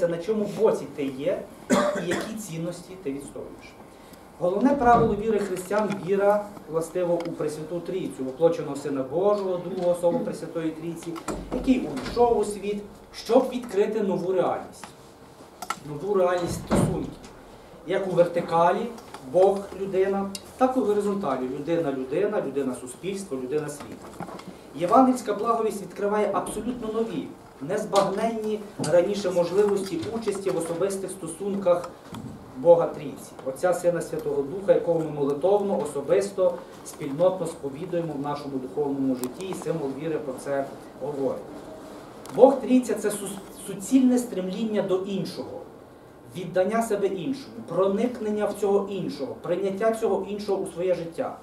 визначається, на чому боці ти є і які цінності ти відстоюєш. Головне правило віри християн віра властиво у Пресвяту Трійцю, воплоченого Сина Божого, другого особу Пресвятої Трійці, який увійшов у світ, щоб відкрити нову реальність, нову реальність стосунків, як у вертикалі Бог людина, так і у горизонталі людина-людина, людина-суспільство, людина-світ. Євангельська благовість відкриває абсолютно нові, незбагненні раніше можливості участі в особистих стосунках Бога Трійці, Отця Сина Святого Духа, якого ми молитовно, особисто, спільнотно сповідуємо в нашому духовному житті, і символ віри про це говорить. Бог Трійця це су- суцільне стремління до іншого, віддання себе іншому, проникнення в цього іншого, прийняття цього іншого у своє життя.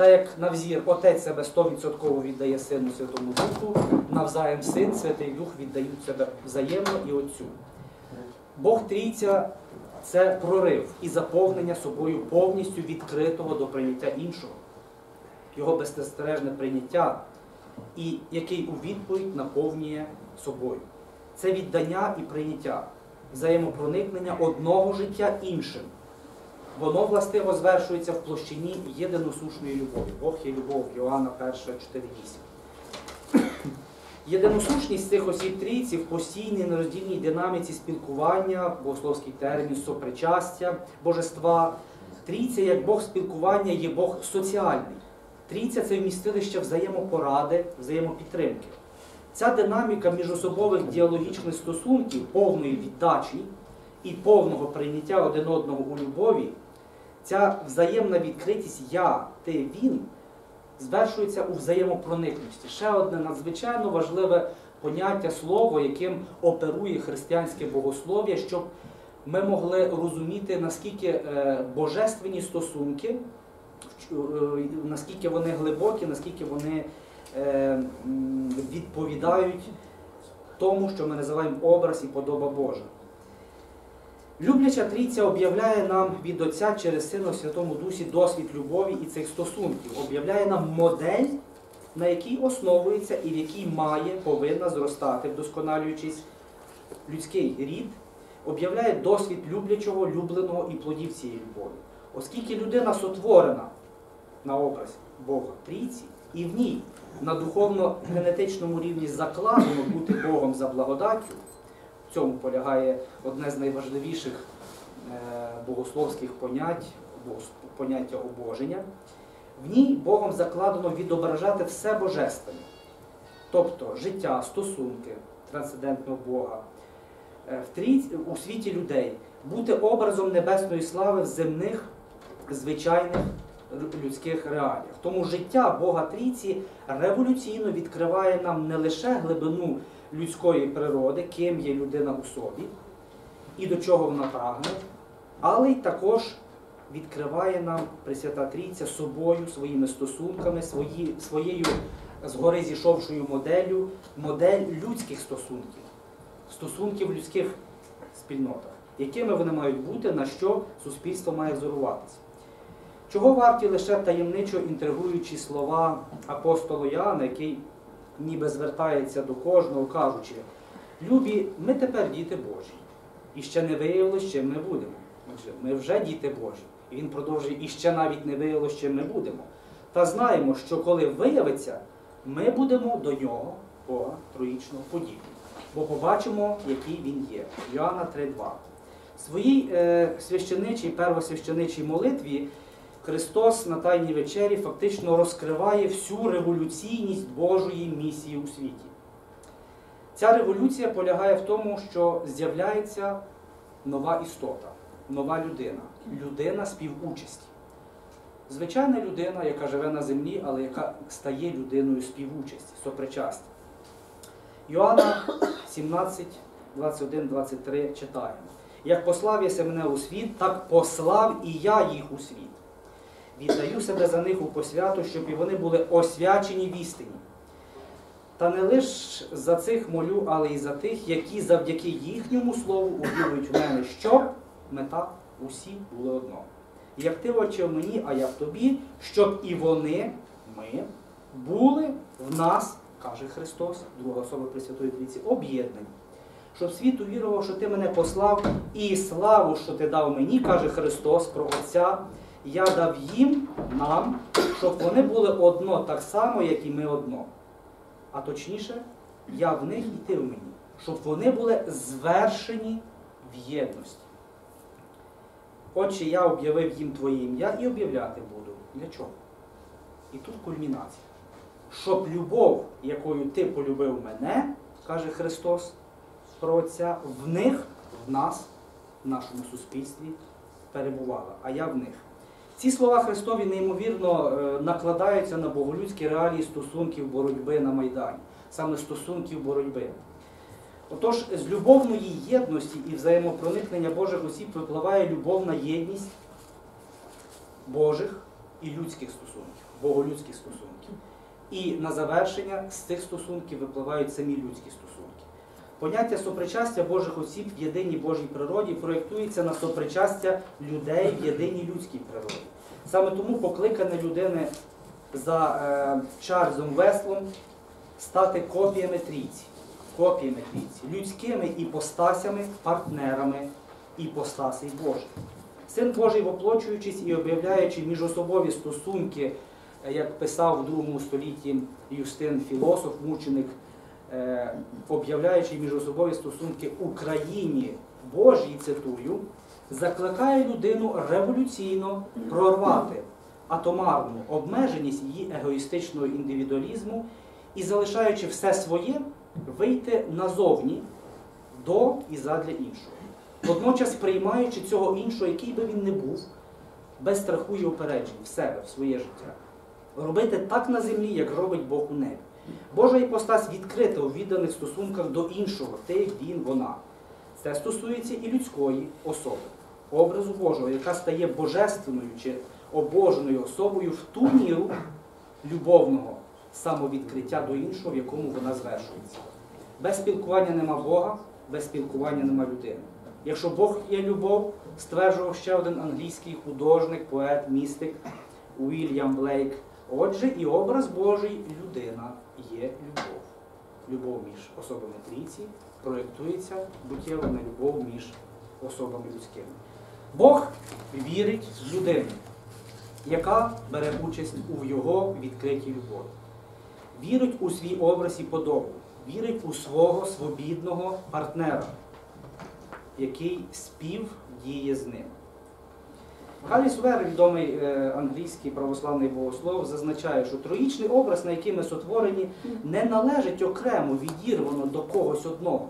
Та як навзір Отець себе 100% віддає Сину Святому Духу, навзаєм Син, Святий Дух віддають себе взаємно і Отцю. Бог Трійця це прорив і заповнення собою повністю відкритого до прийняття іншого, його беззастережне прийняття, і який у відповідь наповнює собою. Це віддання і прийняття, взаємопроникнення одного життя іншим. Воно властиво звершується в площині єдиносушної любові. Бог є любов, Йоанна 1, 4,8. Єдиносушність цих осіб трійці в постійній нероздільній динаміці спілкування, богословський термін, сопричастя божества. Трійця як Бог спілкування є Бог соціальний. Трійця це вмістилище взаємопоради, взаємопідтримки. Ця динаміка міжособових діалогічних стосунків, повної віддачі і повного прийняття один одного у любові, ця взаємна відкритість я, ти, він звершується у взаємопроникності. Ще одне надзвичайно важливе поняття слово, яким оперує християнське богослов'я, щоб ми могли розуміти, наскільки е, божественні стосунки, е, наскільки вони глибокі, наскільки вони е, відповідають тому, що ми називаємо образ і подоба Божа. Любляча трійця об'являє нам від Отця через Сина Святому Дусі досвід любові і цих стосунків, об'являє нам модель, на якій основується і в якій має, повинна зростати, вдосконалюючись людський рід, об'являє досвід люблячого, любленого і плодів цієї любові. Оскільки людина сотворена на образ Бога Трійці, і в ній на духовно-генетичному рівні закладено бути Богом за благодаттю, в цьому полягає одне з найважливіших е, богословських понять, поняття обоження. В ній Богом закладено відображати все божественне, тобто життя, стосунки трансцендентного Бога, е, у світі людей, бути образом небесної слави в земних звичайних людських реаліях. Тому життя Бога Трійці революційно відкриває нам не лише глибину людської природи, ким є людина у собі і до чого вона прагне, але й також відкриває нам Пресвята Трійця собою, своїми стосунками, свої, своєю згори зійшовшою моделлю, модель людських стосунків, стосунків в людських спільнотах, якими вони мають бути, на що суспільство має взоруватися. Чого варті лише таємничо інтригуючі слова апостола Яна, який ніби звертається до кожного, кажучи, любі, ми тепер діти Божі. І ще не виявилось, чим ми будемо. Отже, ми вже діти Божі. І він продовжує, і ще навіть не виявилось, чим ми будемо. Та знаємо, що коли виявиться, ми будемо до нього, Бога, троїчного подібні. Бо побачимо, який він є. Йоанна 3.2. В своїй е, священичій, первосвященичій молитві Христос на Тайній вечері фактично розкриває всю революційність Божої місії у світі. Ця революція полягає в тому, що з'являється нова істота, нова людина, людина співучасті. Звичайна людина, яка живе на землі, але яка стає людиною співучасті, сопричасті. Йоанна 17, 21, 23 читаємо. Як послав єси мене у світ, так послав і я їх у світ. Віддаю себе за них у посвяту, щоб і вони були освячені в істині. Та не лише за цих молю, але й за тих, які завдяки їхньому слову увірують в мене, щоб мета усі були одно. Як ти очі в мені, а я в тобі, щоб і вони, ми, були в нас, каже Христос, друга особа Пресвятої Трійці, об'єднані. щоб світ увірував, що ти мене послав, і славу, що ти дав мені, каже Христос про Отця, я дав їм нам, щоб вони були одно так само, як і ми одно. А точніше, я в них і ти в мені, щоб вони були звершені в єдності. Отче, я об'явив їм Твоє ім'я і об'являти буду. Для чого? І тут кульмінація. Щоб любов, якою ти полюбив мене, каже Христос про Отця, в них, в нас, в нашому суспільстві перебувала, а я в них. Ці слова Христові неймовірно е, накладаються на боголюдські реалії стосунків боротьби на Майдані, саме стосунків боротьби. Отож, з любовної єдності і взаємопроникнення Божих осіб випливає любовна єдність Божих і людських стосунків, боголюдських стосунків. І на завершення з цих стосунків випливають самі людські стосунки. Поняття сопричастя Божих осіб в єдиній Божій природі проєктується на сопричастя людей в єдиній людській природі. Саме тому покликане людини за е, Чарльзом Веслом стати копіями трійці, копіями трійці, людськими іпостасями, партнерами іпостасей Божих. Син Божий, воплочуючись і об'являючи міжособові стосунки, е, як писав в другому столітті Юстин філософ, мученик, об'являючи міжособові стосунки Україні Божій, цитую, закликає людину революційно прорвати атомарну обмеженість її егоїстичного індивідуалізму і, залишаючи все своє, вийти назовні до і задля іншого. Водночас приймаючи цього іншого, який би він не був, без страху і упереджень в себе, в своє життя. Робити так на землі, як робить Бог у небі. Божа іпостась відкрита у відданих стосунках до іншого, ти, він, вона. Це стосується і людської особи, образу Божого, яка стає божественною чи обоженою особою в ту міру любовного самовідкриття до іншого, в якому вона звершується. Без спілкування нема Бога, без спілкування нема людини. Якщо Бог є любов, стверджував ще один англійський художник, поет, містик Уільям Блейк. Отже, і образ Божий людина є любов. Любов між особами трійці проєктується буттєво на любов між особами людськими. Бог вірить в людину, яка бере участь у його відкритій любові. Вірить у свій образ і подобу, вірить у свого свобідного партнера, який спів діє з ним. Галіс Вер, відомий е, англійський православний богослов, зазначає, що троїчний образ, на який ми сотворені, не належить окремо відірвано до когось одного.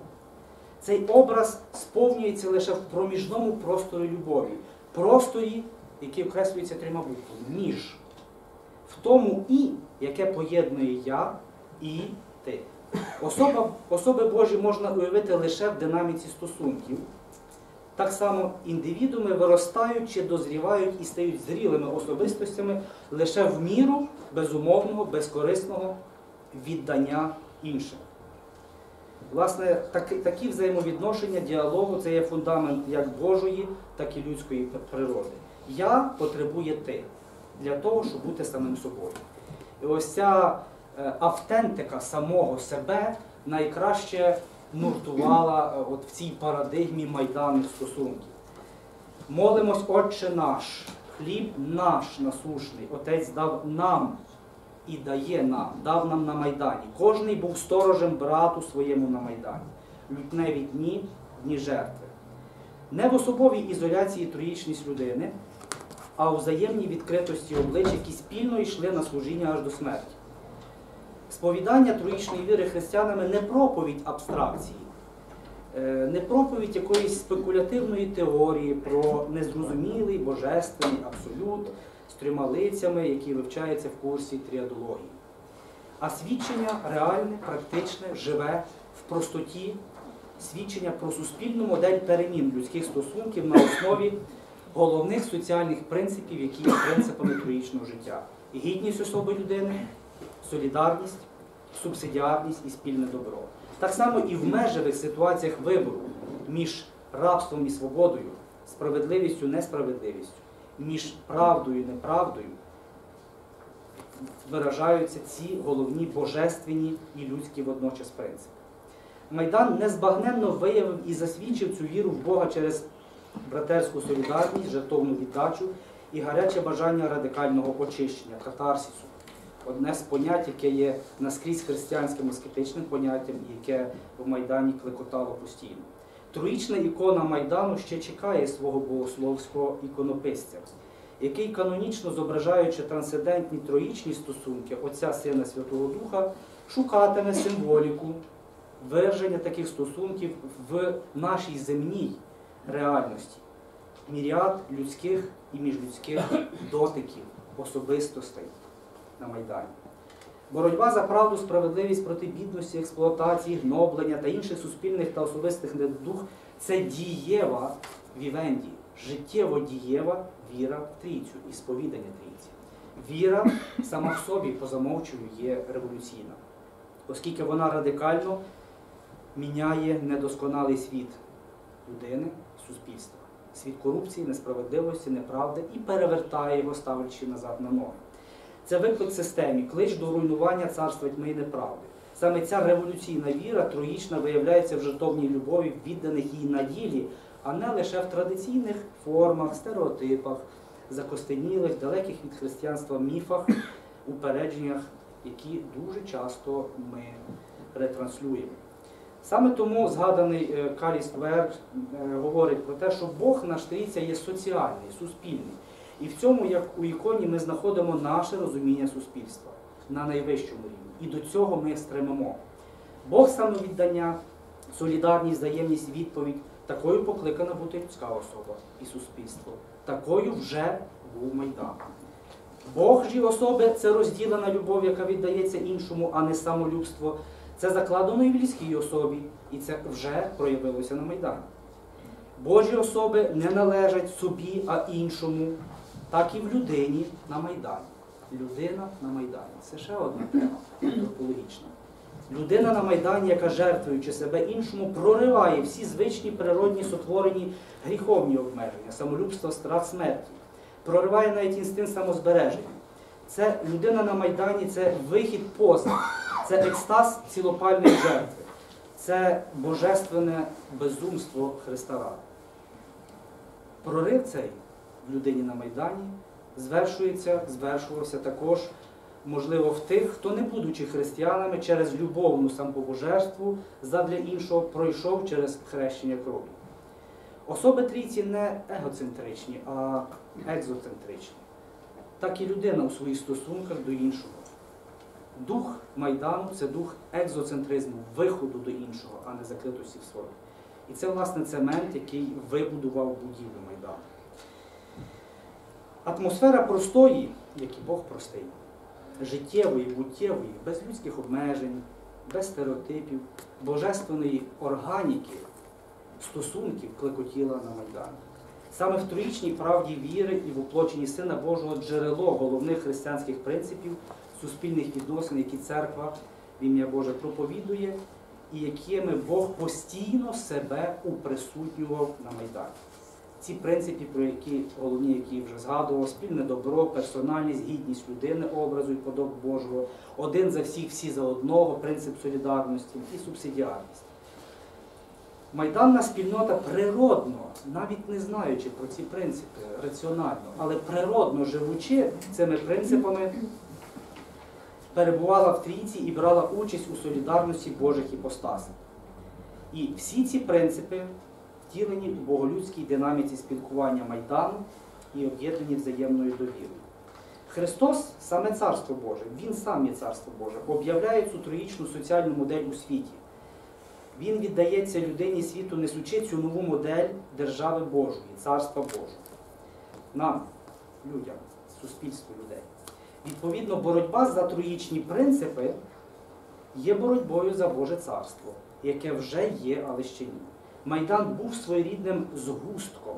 Цей образ сповнюється лише в проміжному просторі любові, просторі, який окреслюється трьома буквами між. В тому і, яке поєднує я і ти. Особа, особи Божі можна уявити лише в динаміці стосунків. Так само індивідуми виростають чи дозрівають і стають зрілими особистостями лише в міру безумовного, безкорисного віддання іншим. Власне, такі, такі взаємовідношення діалогу це є фундамент як Божої, так і людської природи. Я потребує ти для того, щоб бути самим собою. І ось ця е, автентика самого себе найкраще нуртувала е, от в цій парадигмі майданних стосунків. Молимось, Отче наш, хліб наш насушний, Отець дав нам і дає нам, дав нам на Майдані. Кожний був сторожем брату своєму на Майдані. Лютневі дні, дні жертви. Не в особовій ізоляції троїчність людини, а у взаємній відкритості облич, які спільно йшли на служіння аж до смерті. Сповідання троїчної віри християнами не проповідь абстракції, е, не проповідь якоїсь спекулятивної теорії про незрозумілий божественний абсолют з трьома лицями, які вивчаються в курсі тріадології, а свідчення реальне, практичне, живе в простоті, свідчення про суспільну модель перемін людських стосунків на основі головних соціальних принципів, які є принципами троїчного життя. Гідність особи людини, солідарність, субсидіарність і спільне добро. Так само і в межевих ситуаціях вибору між рабством і свободою, справедливістю, несправедливістю, між правдою і неправдою виражаються ці головні божественні і людські водночас принципи. Майдан незбагненно виявив і засвідчив цю віру в Бога через братерську солідарність, жертовну віддачу і гаряче бажання радикального очищення, катарсису. Одне з понять, яке є наскрізь християнським аскетичним поняттям, яке в Майдані клекотало постійно. Троїчна ікона Майдану ще чекає свого богословського іконописця, який канонічно зображаючи трансцендентні троїчні стосунки Отця Сина Святого Духа, шукатиме символіку вираження таких стосунків в нашій земній реальності, міріад людських і міжлюдських дотиків, особистостей на Майдані. Боротьба за правду, справедливість проти бідності, експлуатації, гноблення та інших суспільних та особистих недух це дієва вівенді, життєво дієва віра в трійцю і сповідання трійці. Віра сама в собі по замовчую є революційна, оскільки вона радикально міняє недосконалий світ людини, суспільства, світ корупції, несправедливості, неправди і перевертає його, ставлячи назад на ноги. Це виклик системі, клич до руйнування царства тьми і неправди. Саме ця революційна віра троїчна виявляється в жертовній любові відданих їй на ділі, а не лише в традиційних формах, стереотипах, закостенілих, далеких від християнства міфах, упередженнях, які дуже часто ми ретранслюємо. Саме тому згаданий е, Карі Сквер е, говорить про те, що Бог наш трійця є соціальний, суспільний. І в цьому, як у іконі, ми знаходимо наше розуміння суспільства на найвищому рівні. І до цього ми стремимо. Бог самовіддання, солідарність, взаємність, відповідь такою покликана бути людська особа і суспільство. Такою вже був Майдан. Бог ж особи це розділена любов, яка віддається іншому, а не самолюбство. Це закладено і в людській особі, і це вже проявилося на Майдані. Божі особи не належать собі, а іншому, так і в людині на Майдані. Людина на Майдані. Це ще одна тема антропологічна. Людина на Майдані, яка жертвуючи себе іншому, прориває всі звичні природні сотворені гріховні обмеження, самолюбство, страх смерті, прориває навіть інстинкт самозбереження. Це людина на Майдані це вихід поза, це екстаз цілопальної жертви, це божественне безумство Христа ради. Прорив цей в людині на Майдані звершується, звершувався також, можливо, в тих, хто, не будучи християнами, через любовну самопожертву задля іншого пройшов через хрещення крові. Особи трійці не егоцентричні, а екзоцентричні. Так і людина у своїх стосунках до іншого. Дух Майдану це дух екзоцентризму, виходу до іншого, а не закритості в собі. І це, власне, цемент, який вибудував будівлю Майдану. Атмосфера простої, як і Бог простий, життєвої, буттєвої, без людських обмежень, без стереотипів, божественної органіки, стосунків клекотіла на Майдані. Саме в троїчній правді віри і в уплоченні Сина Божого джерело головних християнських принципів, суспільних відносин, які церква в ім'я Боже проповідує, і якими Бог постійно себе уприсутнював на Майдані. Ці принципи, про які головні, які вже згадував, спільне добро, персональність, гідність людини, образу і подоб Божого, один за всіх, всі за одного, принцип солідарності і субсидіарність. Майданна спільнота природно, навіть не знаючи про ці принципи раціонально, але природно живучи цими принципами, перебувала в трійці і брала участь у солідарності Божих іпостасів. І всі ці принципи втілені в боголюдській динаміці спілкування Майдану і об'єднані взаємною довірою. Христос саме Царство Боже, Він сам є Царство Боже, об'являє цю троїчну соціальну модель у світі. Він віддається людині світу, несучи цю нову модель держави Божої, Царства Божого. Нам, людям, суспільству людей. Відповідно, боротьба за троїчні принципи є боротьбою за Боже царство, яке вже є, але ще ні. Майдан був своєрідним згустком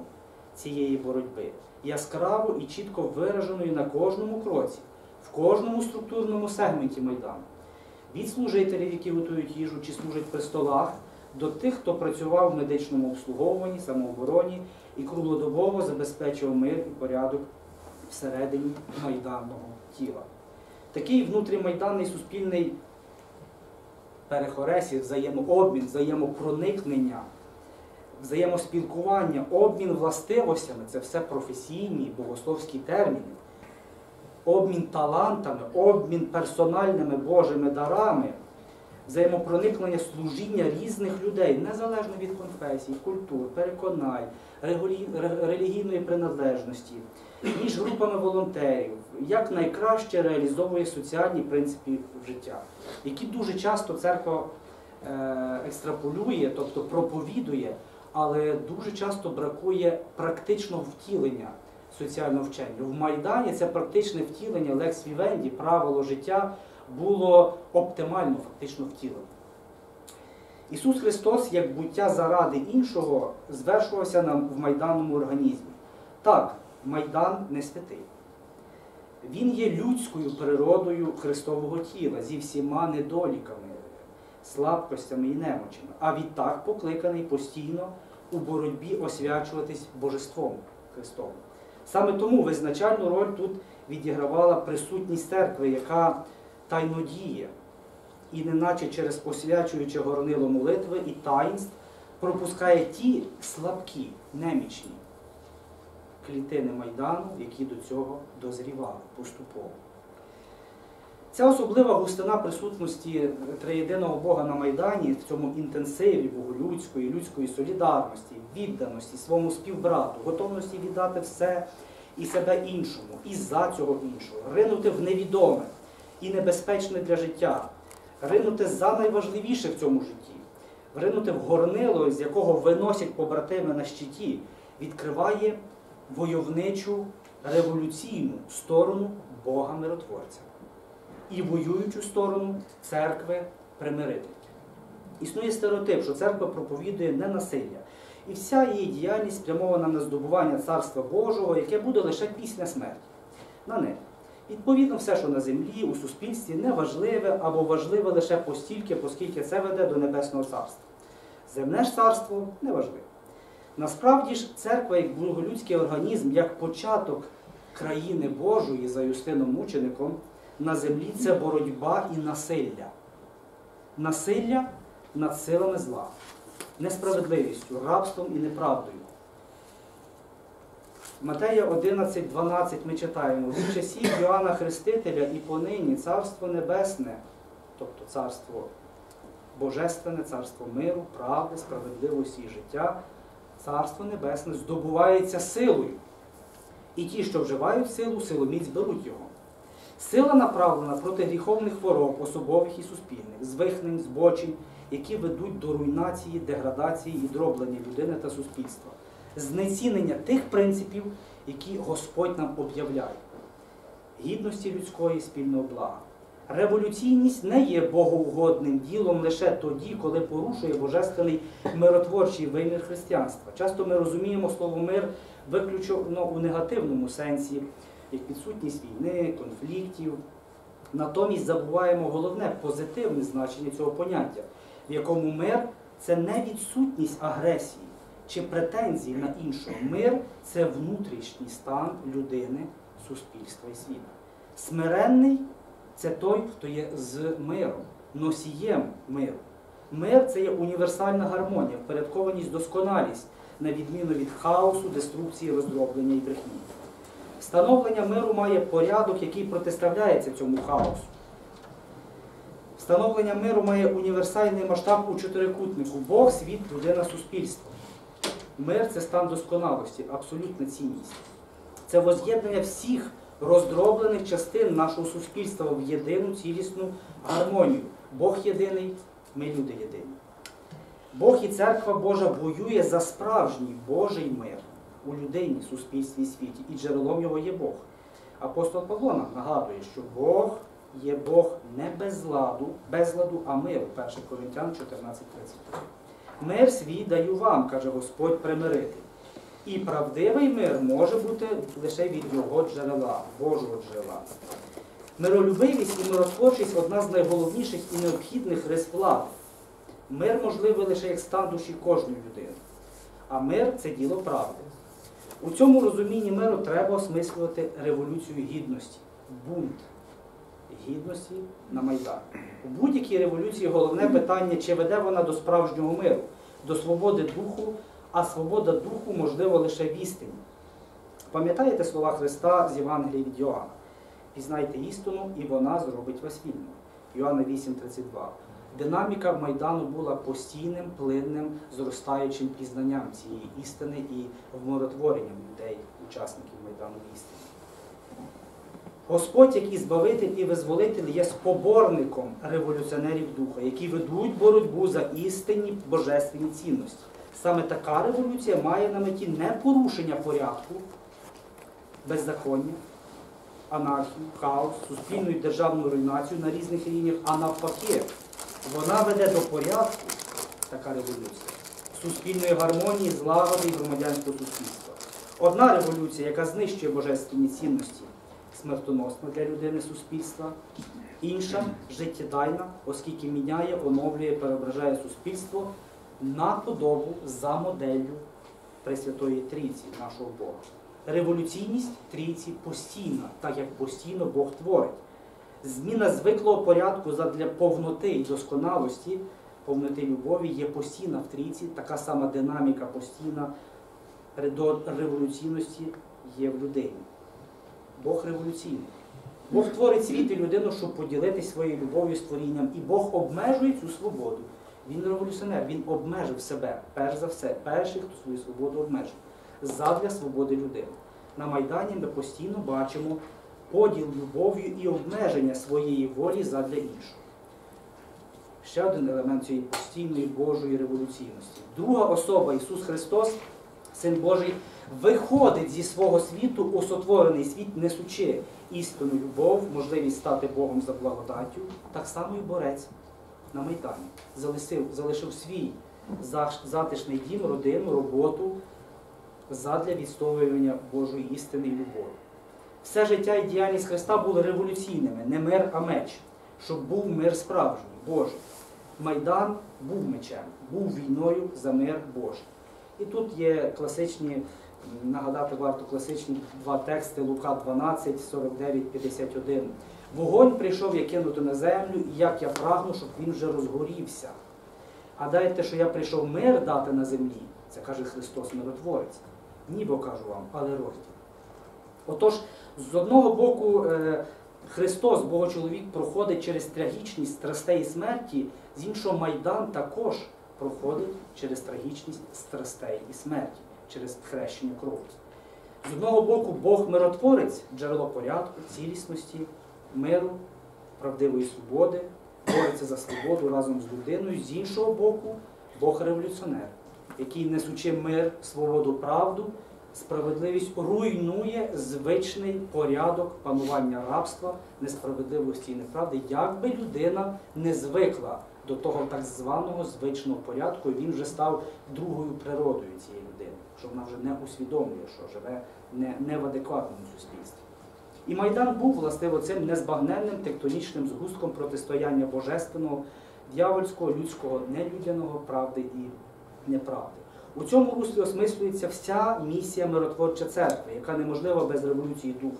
цієї боротьби, яскраво і чітко вираженою на кожному кроці, в кожному структурному сегменті Майдану. Від служителів, які готують їжу чи служать при столах, до тих, хто працював в медичному обслуговуванні, самообороні і круглодобово забезпечував мир і порядок всередині майданного тіла. Такий внутрімайданний суспільний перехоресі, взаємообмін, взаємопроникнення, взаємоспілкування, обмін властивостями це все професійні богословські терміни. Обмін талантами, обмін персональними Божими дарами, взаємопроникнення служіння різних людей, незалежно від конфесій, культур, переконань, релігійної приналежності, між групами волонтерів, як найкраще реалізовує соціальні принципи життя, які дуже часто церква е, екстраполює, тобто проповідує, але дуже часто бракує практичного втілення соціального вчення. В Майдані це практичне втілення Лекс Вівенді, правило життя було оптимально фактично втілено. Ісус Христос, як буття заради іншого, звершувався нам в майданному організмі. Так, Майдан не святий. Він є людською природою Христового тіла зі всіма недоліками, слабкостями і немочами, а відтак покликаний постійно у боротьбі освячуватись Божеством Христовим. Саме тому визначальну роль тут відігравала присутність церкви, яка тайно діє, і неначе через освячуюче горнило молитви і таїнств пропускає ті слабкі, немічні клітини Майдану, які до цього дозрівали поступово. Ця особлива густина присутності триєдиного Бога на Майдані в цьому інтенсиві боголюдської, людської солідарності, відданості своєму співбрату, готовності віддати все і себе іншому, і за цього іншого, ринути в невідоме і небезпечне для життя, ринути за найважливіше в цьому житті, ринути в горнило, з якого виносять побратими на щиті, відкриває войовничу революційну сторону Бога миротворця і воюючу сторону церкви примирительки. Існує стереотип, що церква проповідує не насилля. І вся її діяльність спрямована на здобування Царства Божого, яке буде лише після смерті. На небі. Відповідно, все, що на землі, у суспільстві, не важливе або важливе лише постільки, оскільки це веде до Небесного Царства. Земне ж царство не важливе. Насправді ж, церква як боголюдський організм, як початок країни Божої за Юстином Мучеником, на землі це боротьба і насилля. Насилля над силами зла, несправедливістю, рабством і неправдою. Матея 11.12 ми читаємо, від часів Йоанна Хрестителя і понині Царство Небесне, тобто Царство Божественне, Царство миру, правди, справедливості і життя, Царство Небесне здобувається силою. І ті, що вживають силу, силоміць беруть його. Сила направлена проти гріховних хвороб, особових і суспільних, звихнень, збочень, які ведуть до руйнації, деградації і дроблення людини та суспільства, знецінення тих принципів, які Господь нам об'являє, гідності людської спільного блага. Революційність не є богоугодним ділом лише тоді, коли порушує божественний миротворчий вимір християнства. Часто ми розуміємо слово мир виключно у негативному сенсі, як відсутність війни, конфліктів. Натомість забуваємо головне позитивне значення цього поняття, в якому мир це не відсутність агресії чи претензій на іншого. Мир це внутрішній стан людини, суспільства і світу. Смиренний це той, хто є з миром, носієм миру. Мир це є універсальна гармонія, впорядкованість, досконалість, на відміну від хаосу, деструкції, роздроблення і брехні. Встановлення миру має порядок, який протиставляється цьому хаосу. Встановлення миру має універсальний масштаб у чотирикутнику Бог, світ, людина, суспільство. Мир це стан досконалості, абсолютна цінність. Це воз'єднання всіх роздроблених частин нашого суспільства в єдину цілісну гармонію. Бог єдиний, ми люди єдині. Бог і церква Божа воює за справжній Божий мир у людині, суспільстві світі, і джерелом його є Бог. Апостол Павло нам нагадує, що Бог є Бог не без ладу, безладу, а миру. 1 Коринтян 14.33. Мир свій даю вам, каже Господь примирити. І правдивий мир може бути лише від його джерела, Божого джерела. Миролюбивість і миротворчість одна з найголовніших і необхідних рис влади. Мир можливий лише як стан душі кожної людини. А мир це діло правди. У цьому розумінні миру треба осмислювати революцію гідності, бунт, гідності на Майдані. У будь-якій революції головне питання, чи веде вона до справжнього миру, до свободи духу, а свобода духу можлива лише в істині. Пам'ятаєте слова Христа з Євангелія від Йоанна? Пізнайте істину, і вона зробить вас вільним. Йоанна 8,32. Динаміка Майдану була постійним, плинним, зростаючим пізнанням цієї істини і вмиротворенням людей, учасників Майдану істини. Господь, як і збавитель і визволитель, є споборником революціонерів духа, які ведуть боротьбу за істинні божественні цінності. Саме така революція має на меті не порушення порядку, беззаконня, анархію, хаос, суспільну і державну руйнацію на різних рівнях, а навпаки, вона веде до порядку, така революція, суспільної гармонії, злагоди і громадянського суспільства. Одна революція, яка знищує божественні цінності, смертоносна для людини суспільства, інша життєдайна, оскільки міняє, оновлює, переображає суспільство на подобу за моделлю Пресвятої Трійці, нашого Бога. Революційність трійці постійна, так як постійно Бог творить. Зміна звиклого порядку задля повноти і досконалості, повноти любові є постійна в трійці, така сама динаміка постійна до революційності є в людині. Бог революційний. Бог творить світ і людину, щоб поділитися своєю любов'ю з творінням. І Бог обмежує цю свободу. Він революціонер, він обмежив себе, перш за все, перший, хто свою свободу обмежив, задля свободи людини. На Майдані ми постійно бачимо поділ любов'ю і обмеження своєї волі задля іншого. Ще один елемент цієї постійної Божої революційності. Друга особа Ісус Христос, Син Божий, виходить зі свого світу у сотворений світ, несучи істинну любов, можливість стати Богом за благодаттю, так само і борець на Майдані. Залишив, залишив свій затишний дім, родину, роботу задля відстоювання Божої істини і любові. Все життя і діяльність Христа були революційними, не мир, а меч, щоб був мир справжній, Божий. Майдан був мечем, був війною за мир Божий. І тут є класичні, нагадати варто класичні два тексти Лука 12, 49, 51. Вогонь прийшов я кинути на землю, і як я прагну, щоб він вже розгорівся. А дайте, що я прийшов мир дати на землі, це каже Христос миротворець. Ні, бо кажу вам, але розділ. Отож, з одного боку, е, Христос, Богочоловік, проходить через трагічність страстей і смерті, з іншого Майдан також проходить через трагічність страстей і смерті, через хрещення крові. З одного боку, Бог миротворець, джерело порядку, цілісності, миру, правдивої свободи, бореться за свободу разом з людиною. З іншого боку, Бог революціонер, який, несучи мир, свободу, правду, справедливість, руйнує звичний порядок панування рабства, несправедливості і неправди, як би людина не звикла до того так званого звичного порядку, і він вже став другою природою цієї людини, що вона вже не усвідомлює, що живе не, не в адекватному суспільстві. І Майдан був властиво цим незбагненним тектонічним згустком протистояння божественного, дьявольського, людського, нелюдяного, правди і неправди. У цьому руслі осмислюється вся місія миротворча церкви, яка неможлива без революції духу.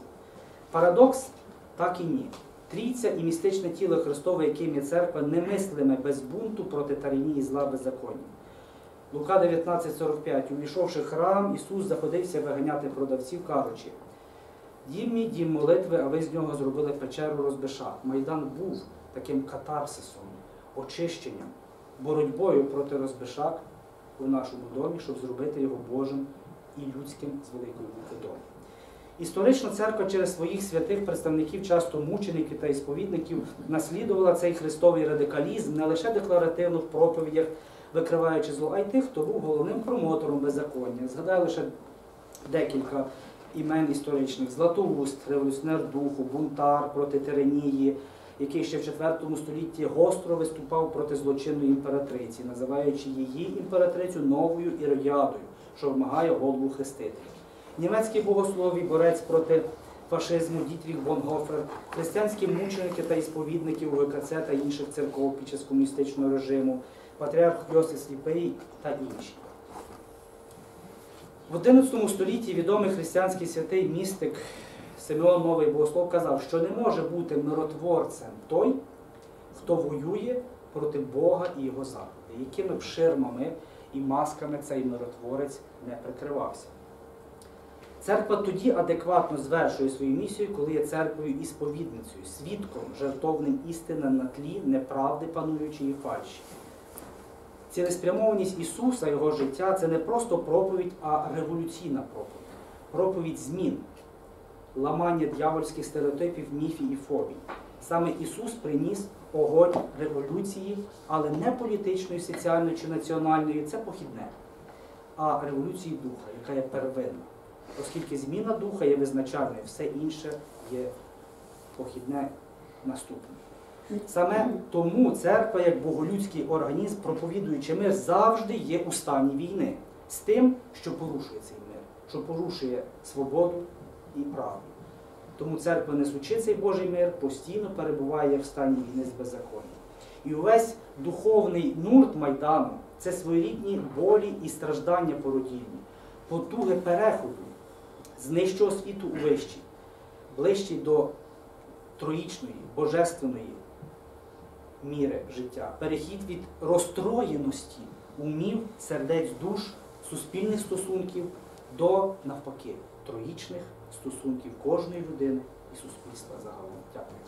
Парадокс так і ні. Трійця і містичне тіло Христове, яким є церква, немислиме без бунту проти тарінії і зла беззаконня. Лука 19,45. Увійшовши храм, Ісус заходився виганяти продавців, кажучи, Дім мій дім молитви, а ви з нього зробили печеру розбишак. Майдан був таким катарсисом, очищенням, боротьбою проти розбишак у нашому домі, щоб зробити його Божим і людським з великої букви домом. Історично церква через своїх святих представників, часто мучеників та ісповідників, наслідувала цей христовий радикалізм не лише декларативно в проповідях, викриваючи зло, а й тих, хто був головним промотором беззаконня. Згадаю лише декілька імен історичних: Златоуст, революціонер духу, бунтар проти тиранії, який ще в IV столітті гостро виступав проти злочинної імператриці, називаючи її імператрицю новою іродіадою, що вимагає голову хрестителя. Німецький богослов і борець проти фашизму Дітріх Бонгофер, християнські мученики та ісповідники УГКЦ та інших церков під час комуністичного режиму, патріарх Йосиф Сліпий та інші. В XI столітті відомий християнський святий містик Симеон Новий Богослов казав, що не може бути миротворцем той, хто воює проти Бога і його заходи, якими б ширмами і масками цей миротворець не прикривався. Церква тоді адекватно звершує свою місію, коли є церквою і сповідницею, свідком, жертовним істини на тлі неправди пануючої фальші. Цілеспрямованість Ісуса, Його життя це не просто проповідь, а революційна проповідь. Проповідь змін, ламання дьявольських стереотипів, міфів і фобій. Саме Ісус приніс огонь революції, але не політичної, соціальної чи національної, це похідне, а революції духа, яка є первинна. Оскільки зміна духа є визначальною, все інше є похідне наступне. Саме тому церква, як боголюдський організм, проповідуючи мир, завжди є у стані війни з тим, що порушує цей мир, що порушує свободу і право. Тому церква, несучи цей Божий мир, постійно перебуває в стані війни з беззаконням. І увесь духовний нурт Майдану це своєрідні болі і страждання породільні, потуги переходу з нижчого світу у вищий, ближчий до троїчної, божественної міри життя, перехід від розстроєності умів, сердець душ, суспільних стосунків до навпаки троїчних стосунків кожної людини і суспільства загалом. Дякую.